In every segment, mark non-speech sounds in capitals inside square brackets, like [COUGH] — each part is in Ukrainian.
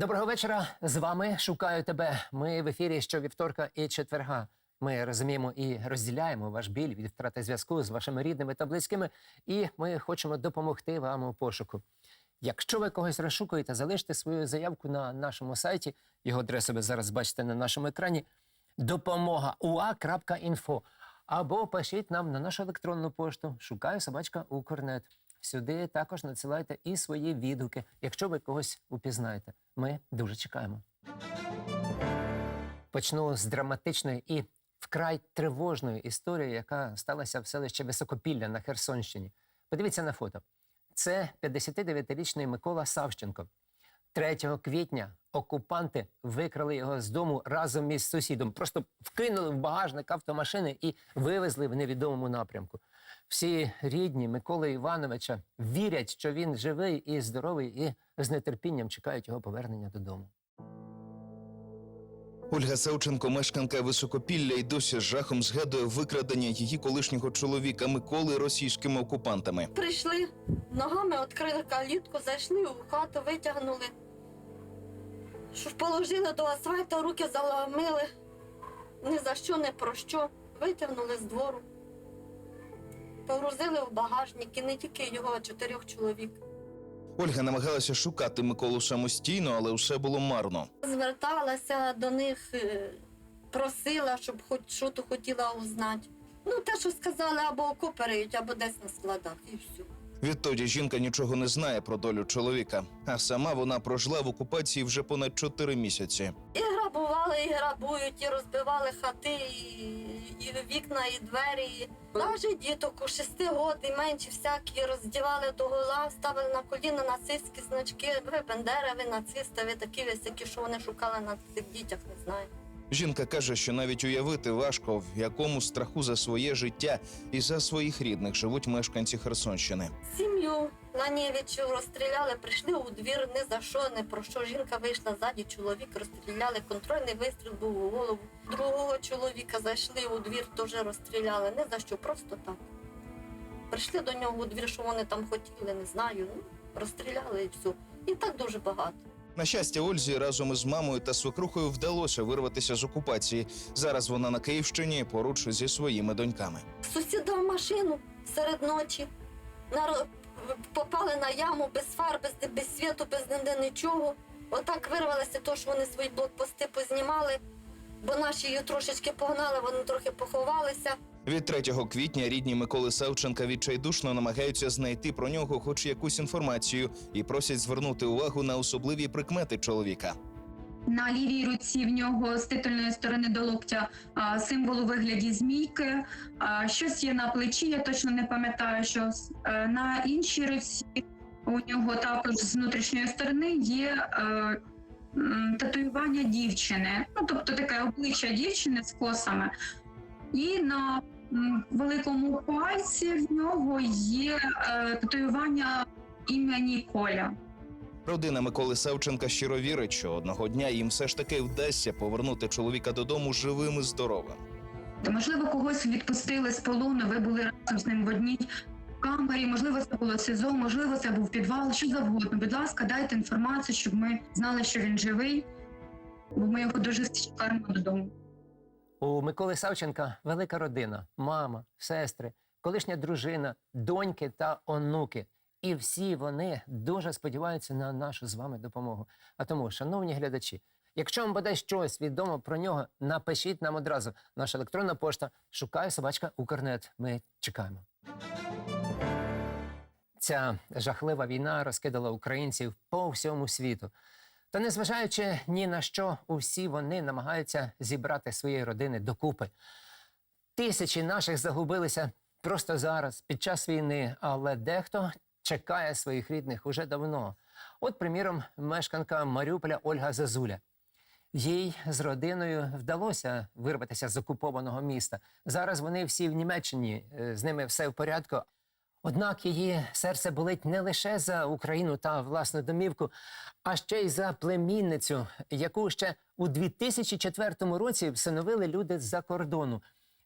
Доброго вечора. З вами шукаю тебе. Ми в ефірі щовівторка і четверга. Ми розуміємо і розділяємо ваш біль від втрати зв'язку з вашими рідними та близькими, і ми хочемо допомогти вам у пошуку. Якщо ви когось розшукуєте, залиште свою заявку на нашому сайті. Його адресу ви зараз бачите на нашому екрані. Допомога ua.info або пишіть нам на нашу електронну пошту шукаю собачка Укрнет. Сюди також надсилайте і свої відгуки, якщо ви когось упізнаєте. Ми дуже чекаємо. Почну з драматичної і вкрай тривожної історії, яка сталася в селищі Високопілля на Херсонщині. Подивіться на фото. Це 59-річний Микола Савченко. 3 квітня окупанти викрали його з дому разом із сусідом. Просто вкинули в багажник автомашини і вивезли в невідомому напрямку. Всі рідні Миколи Івановича вірять, що він живий і здоровий, і з нетерпінням чекають його повернення додому. Ольга Савченко, мешканка Високопілля, й досі з жахом згадує викрадення її колишнього чоловіка Миколи російськими окупантами. Прийшли, ногами відкрили калітку, зайшли у хату, витягнули. Що положили до асфальту, руки заламили. Ні за що, ні про що. Витягнули з двору. Погрузили в багажник і не тільки його, а чотирьох чоловік. Ольга намагалася шукати Миколу самостійно, але все було марно. Зверталася до них, е, просила, щоб хоч щось хотіла узнати. Ну, те, що сказали, або окоперують, або десь на складах, і все. Відтоді жінка нічого не знає про долю чоловіка, а сама вона прожила в окупації вже понад чотири місяці. І грабували, і грабують, і розбивали хати, і, і вікна, і двері. І... Навіть діток у шести і менші всякі роздівали до гола, ставили на коліна нацистські значки. Ви бендери, ви нацисти, ви такі весь, які що вони шукали на цих дітях, не знаю. Жінка каже, що навіть уявити важко, в якому страху за своє життя і за своїх рідних живуть мешканці Херсонщини. Сім'ю на Нєвічу розстріляли, прийшли у двір ні за що, ні про що. Жінка вийшла ззаді, чоловік розстріляли, контрольний вистріл був у голову. Другого чоловіка зайшли у двір, теж розстріляли. Не за що, просто так. Прийшли до нього у двір, що вони там хотіли, не знаю. Ну, розстріляли і все. І так дуже багато. На щастя, Ользі разом із мамою та свекрухою вдалося вирватися з окупації. Зараз вона на Київщині поруч зі своїми доньками. Сусіда в машину серед ночі. Наро- Попали на яму без фар, без, без світу, без ніде нічого. Отак вирвалося, то, що вони свої блокпости познімали, бо наші її трошечки погнали, вони трохи поховалися. Від 3 квітня рідні Миколи Савченка відчайдушно намагаються знайти про нього хоч якусь інформацію і просять звернути увагу на особливі прикмети чоловіка. На лівій руці в нього з титульної сторони до локтя символ у вигляді змійки. А, щось є на плечі, я точно не пам'ятаю, що Е, на іншій руці у нього також з внутрішньої сторони є е, татуювання дівчини, ну тобто таке обличчя дівчини з косами. І на великому пальці в нього є е, татуювання імені Коля. Родина Миколи Савченка щиро вірить, що одного дня їм все ж таки вдасться повернути чоловіка додому живим і здоровим. Та, можливо, когось відпустили з полону, ви були разом з ним в одній камері, можливо, це було СИЗО, можливо, це був підвал, що завгодно. Будь ласка, дайте інформацію, щоб ми знали, що він живий, бо ми його дуже чекаємо додому. У Миколи Савченка велика родина, мама, сестри, колишня дружина, доньки та онуки. І всі вони дуже сподіваються на нашу з вами допомогу. А тому, шановні глядачі, якщо вам буде щось відомо про нього, напишіть нам одразу. Наша електронна пошта шукаю собачка Укрнет. Ми чекаємо. Ця жахлива війна розкидала українців по всьому світу. Та незважаючи ні на що, усі вони намагаються зібрати свої родини докупи. Тисячі наших загубилися просто зараз, під час війни, але дехто чекає своїх рідних уже давно. От, приміром, мешканка Маріуполя Ольга Зазуля. Їй з родиною вдалося вирватися з окупованого міста. Зараз вони всі в Німеччині, е, з ними все в порядку. Однак її серце болить не лише за Україну та власну домівку, а ще й за племінницю, яку ще у 2004 році всиновили люди з-за кордону.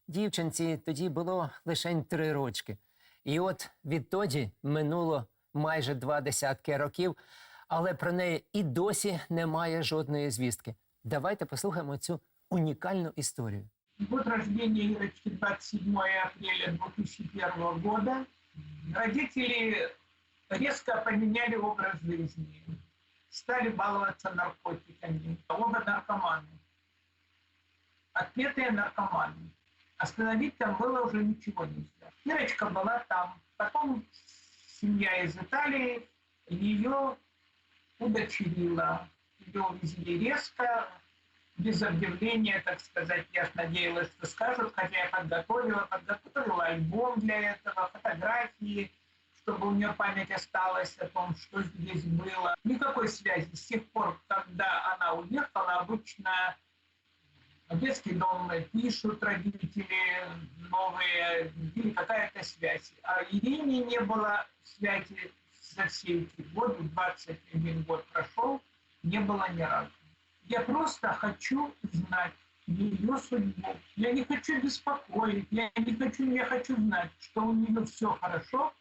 Дівчинці тоді було лише три рочки. І от відтоді минуло майже два десятки років. але про неї і досі немає жодної звістки. Давайте послухаємо цю унікальну історію. Год рождения Ирочки 27 апреля 2001 года. Родители резко поменяли образ жизни. Стали баловаться наркотиками. Оба наркоманы. Отпетые наркоманы. Остановить там было уже ничего нельзя. Ирочка была там. Потом семья из Италии ее удочерила. Ее увезли резко, без объявления, так сказать, я надеялась, что скажут, хотя я подготовила, подготовила альбом для этого, фотографии, чтобы у нее память осталась о том, что здесь было. Никакой связи. С тех пор, когда она уехала, обычно в детский дом пишут родители новые, или какая-то связь. А Ирине не было связи за все эти годы, 21 год прошел, не было ни разу. Я просто хочу знать ее судьбу. Я не хочу беспокоить, я не хочу, я хочу знать, что у нее все хорошо,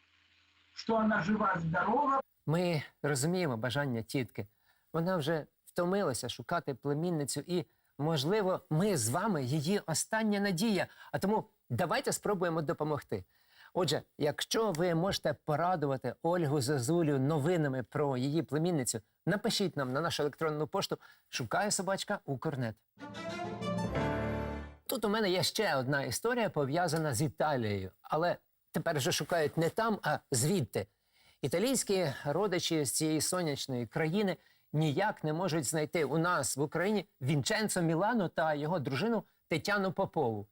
что она жива, здорова, Ми розуміємо бажання тітки. Вона вже втомилася шукати племінницю, і, можливо, ми з вами її остання надія. А тому давайте спробуємо допомогти. Отже, якщо ви можете порадувати Ольгу Зазулю новинами про її племінницю, напишіть нам на нашу електронну пошту шукає собачка Укрнет. Тут у мене є ще одна історія пов'язана з Італією, але тепер вже шукають не там, а звідти. Італійські родичі з цієї сонячної країни ніяк не можуть знайти у нас в Україні Вінченцо Мілано та його дружину Тетяну Попову.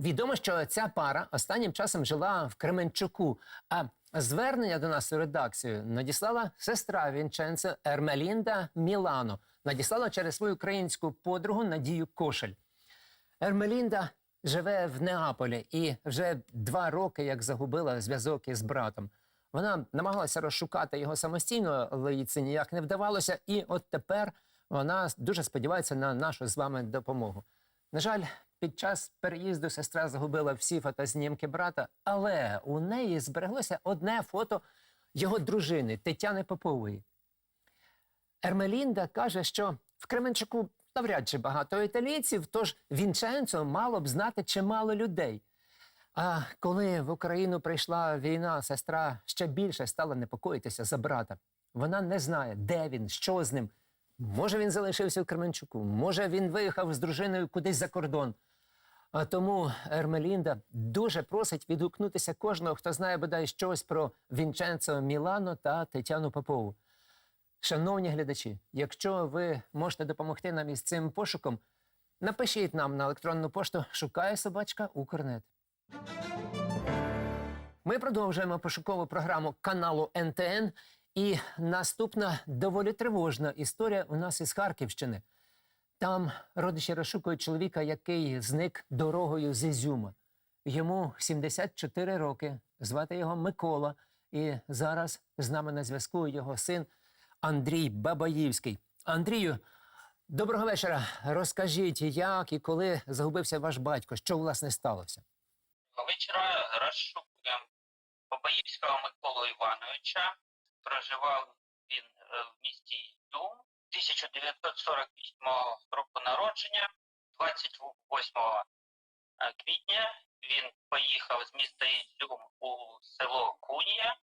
Відомо, що ця пара останнім часом жила в Кременчуку, а звернення до нас у редакцію надіслала сестра Вінченцо Ермелінда Мілано. Надіслала через свою українську подругу Надію Кошель. Ермелінда живе в Неаполі і вже два роки як загубила зв'язок із братом. Вона намагалася розшукати його самостійно, але їй це ніяк не вдавалося. І от тепер вона дуже сподівається на нашу з вами допомогу. На жаль, під час переїзду сестра загубила всі фотознімки брата, але у неї збереглося одне фото його дружини Тетяни Попової. Ермелінда каже, що в Кременчуку навряд чи багато італійців, тож Вінченцо мало б знати чимало людей. А коли в Україну прийшла війна, сестра ще більше стала непокоїтися за брата. Вона не знає, де він, що з ним. Може, він залишився в Кременчуку, може, він виїхав з дружиною кудись за кордон. А тому Ермелінда дуже просить відгукнутися кожного, хто знає бодай щось про Вінченцо Мілано та Тетяну Попову. Шановні глядачі, якщо ви можете допомогти нам із цим пошуком, напишіть нам на електронну пошту шукає собачка Укрнет. Ми продовжуємо пошукову програму каналу НТН. І наступна доволі тривожна історія у нас із Харківщини. Там родичі розшукують чоловіка, який зник дорогою з Ізюма. Йому 74 роки, звати його Микола. І зараз з нами на зв'язку його син Андрій Бабаївський. Андрію, доброго вечора. Розкажіть, як і коли загубився ваш батько, що власне сталося? Вечора розшукуємо Бабаївського Миколу Івановича. Проживав він е, в місті Ізюм 1948 року народження, 28 е, квітня він поїхав з міста Ізюм у село Кунія.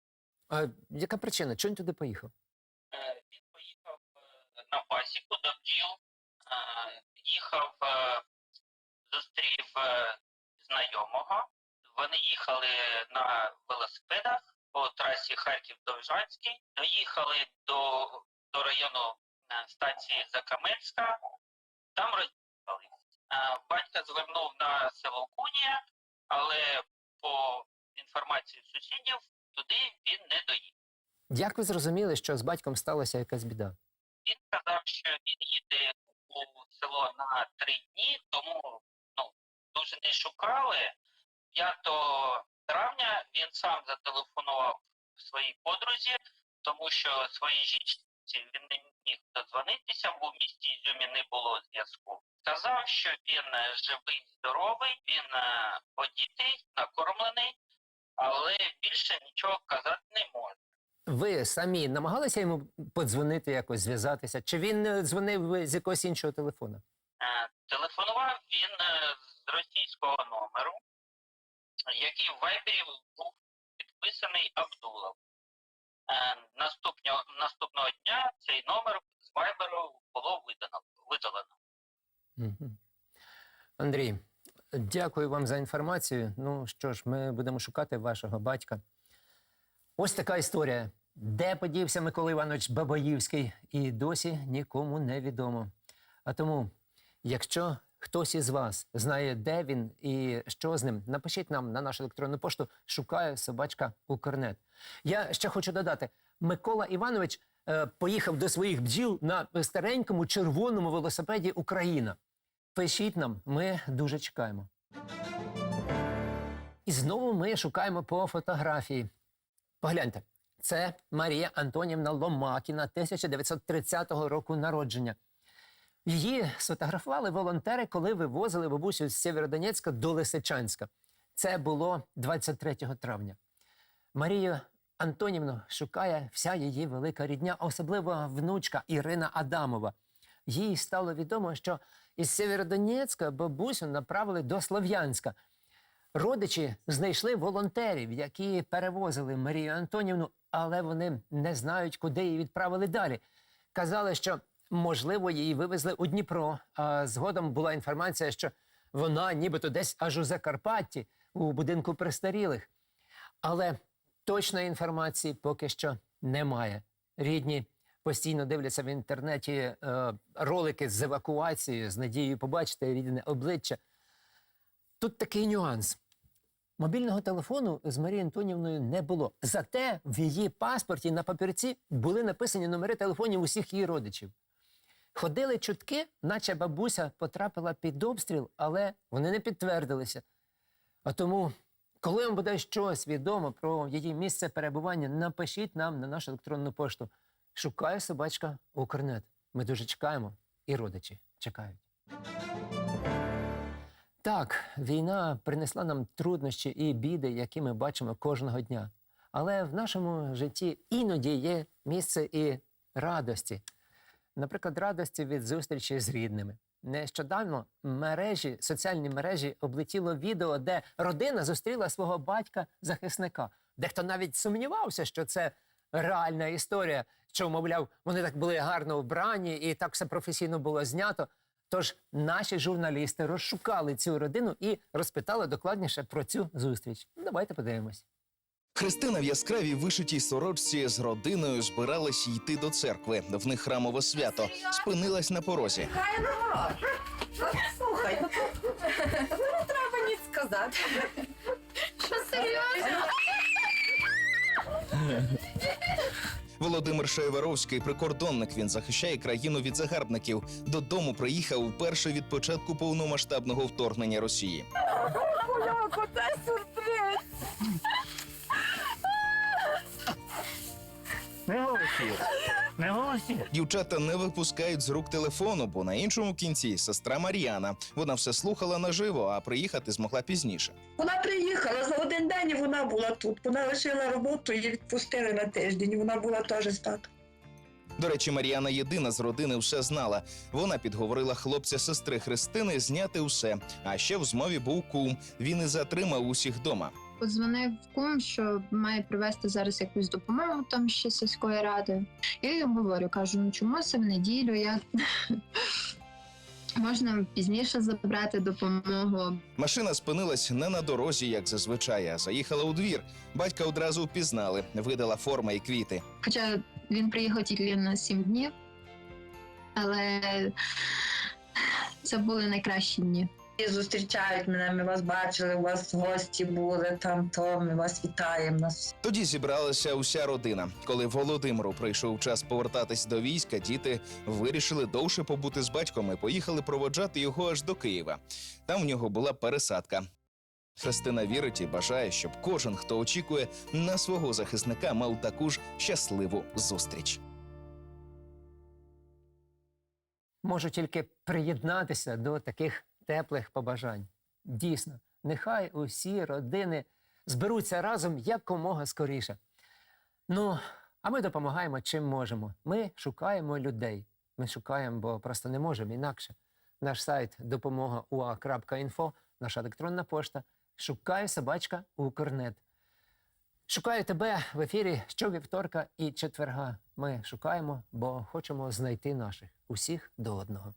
А яка причина? Чого він туди поїхав? Е, Він поїхав на пасіку до бджіл, їхав, зустрів знайомого. Вони їхали на велосипедах по трасі Харків-Довжанський, доїхали до, до району е, станції Закамельська, там роз'їхали. Е, Батько звернув на село Кунія, але по інформації сусідів туди він не доїхав. Як ви зрозуміли, що з батьком сталася якась біда? Він сказав, що він їде у село на три дні, тому ну, дуже не шукали. 5 травня він сам зателефонував своїй подрузі, тому що своїй жінці він не міг дозвонитися, бо в місті Ізюмі не було зв'язку. Сказав, що він живий, здоровий, він е, одітий, накормлений, але більше нічого казати не може. ви самі намагалися йому подзвонити якось, зв'язатися? Чи він е, дзвонив з якогось іншого телефона? Е, Телефонував він з російського номеру, який в Вайбері був підписаний Абдулов. Е, Наступного, наступного дня цей номер з Вайберу було видано, видалено. Андрій, дякую вам за інформацію. Ну що ж, ми будемо шукати вашого батька. Ось така історія. Де подівся Микола Іванович Бабаївський, і досі нікому не відомо. А тому, якщо хтось із вас знає, де він і що з ним, напишіть нам на нашу електронну пошту шукає собачка Укрнет. Я ще хочу додати: Микола Іванович е, поїхав до своїх бджіл на старенькому червоному велосипеді Україна. Пишіть нам, ми дуже чекаємо. І знову ми шукаємо по фотографії. Погляньте, це Марія Антонівна Ломакіна 1930 року народження. Її сфотографували волонтери, коли вивозили бабусю з Сєвєродонецька до Лисичанська. Це було 23 травня. Марію Антонівну шукає вся її велика рідня, особливо внучка Ірина Адамова. Їй стало відомо, що із Сєвєродонецька бабусю направили до Слов'янська. Родичі знайшли волонтерів, які перевозили Марію Антонівну, але вони не знають, куди її відправили далі. Казали, що можливо її вивезли у Дніпро. А згодом була інформація, що вона нібито десь аж у Закарпатті, у будинку престарілих. Але точної інформації поки що немає. Рідні постійно дивляться в інтернеті е, ролики з евакуацією, з надією побачити рідне обличчя. Тут такий нюанс. Мобільного телефону з Марією Антонівною не було. Зате в її паспорті на папірці були написані номери телефонів усіх її родичів. Ходили чутки, наче бабуся потрапила під обстріл, але вони не підтвердилися. А тому, коли вам буде щось відомо про її місце перебування, напишіть нам на нашу електронну пошту. Шукає собачка Укрнет. Ми дуже чекаємо, і родичі чекають. Так, війна принесла нам труднощі і біди, які ми бачимо кожного дня. Але в нашому житті іноді є місце і радості. Наприклад, радості від зустрічі з рідними. Нещодавно мережі, соціальні мережі облетіло відео, де родина зустріла свого батька-захисника. Дехто навіть сумнівався, що це реальна історія, що, мовляв, вони так були гарно вбрані і так все професійно було знято. Тож наші журналісти розшукали цю родину і розпитали докладніше про цю зустріч. Давайте подивимось. Христина в яскравій вишитій сорочці з родиною збиралась йти до церкви. В них храмове свято. Спинилась на порозі. Хай нема. Слухай, ну ну, не треба ні сказати. Що серйозно? Володимир Шайверовський, прикордонник. Він захищає країну від загарбників. Додому приїхав вперше від початку повномасштабного вторгнення Росії. Дай сюрприз. Не голосує. Не голосує. Дівчата не випускають з рук телефону, бо на іншому кінці сестра Мар'яна. Вона все слухала наживо, а приїхати змогла пізніше. Вона приїхала за один день, і вона була тут. Вона лишила роботу, її відпустили на тиждень. Вона була теж з татом. До речі, Мар'яна єдина з родини все знала. Вона підговорила хлопця сестри Христини зняти усе. А ще в змові був кум. Він і затримав усіх дома. Подзвонив кум, що має привезти зараз якусь допомогу там ще сільської ради. Я йому говорю, кажу, ну чому це в неділю? Я [LAUGHS] можна пізніше забрати допомогу. Машина спинилась не на дорозі, як зазвичай, а заїхала у двір. Батька одразу впізнали, видала форма і квіти. Хоча він приїхав тільки на сім днів, але це були найкращі дні. І зустрічають мене, ми вас бачили, у вас гості були там, то ми вас вітаємо. Нас Тоді зібралася уся родина. Коли Володимиру прийшов час повертатись до війська, діти вирішили довше побути з батьком і поїхали проводжати його аж до Києва. Там в нього була пересадка. Христина вірить і бажає, щоб кожен, хто очікує на свого захисника, мав таку ж щасливу зустріч. Можу тільки приєднатися до таких теплих побажань. Дійсно, нехай усі родини зберуться разом якомога скоріше. Ну, А ми допомагаємо чим можемо. Ми шукаємо людей. Ми шукаємо, бо просто не можемо інакше. Наш сайт допомога ua.info, наша електронна пошта. Шукаю собачка Укрнет. Шукаю тебе в ефірі щовівторка і четверга. Ми шукаємо, бо хочемо знайти наших усіх до одного.